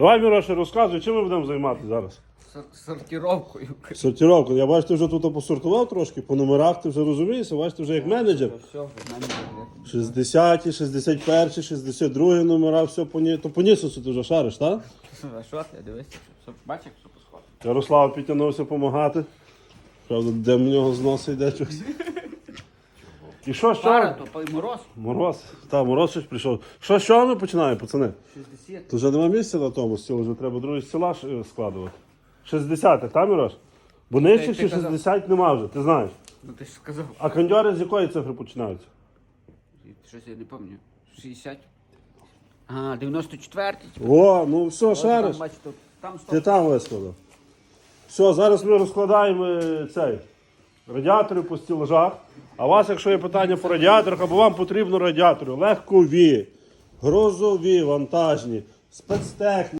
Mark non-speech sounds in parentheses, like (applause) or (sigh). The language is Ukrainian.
Давай, Міроше, розказуй, чим ми будемо займатися зараз? Сор- Сортировкою. Сортировку. Я бачу, ти вже тут посортував трошки, по номерах ти вже розумієшся, бачиш, ти вже як менеджер. Все, в мене є. 60, 61, 62 номера, все по ні... То по нісусу ти вже шариш, так? (laughs) А що ти, дивися, що бачиш, що посходить. Ярослав підтягнувся допомагати. Правда, де в нього з носа йде щось. І що, Пара, то мороз. Мороз. Та, мороз щось прийшов. Що, що ми починаємо, пацани? 60. Тут вже нема місця на тому стілу, вже треба другий стіла ж, е, складувати. 60, так, Мірош? Бо нижчих ти чи казав. 60 нема вже, ти знаєш. Ну ти ж сказав. А кондьори з якої цифри починаються? Щось я не пам'ятаю. 60. А, 94. О, ну все, шариш. Там, бачите, там Ти 100. там вискладав. Все, зараз ми розкладаємо е, цей радіатори по стілажах. А у вас, якщо є питання по радіаторах, або вам потрібно радіатори легкові, грозові, вантажні, спецтехніки.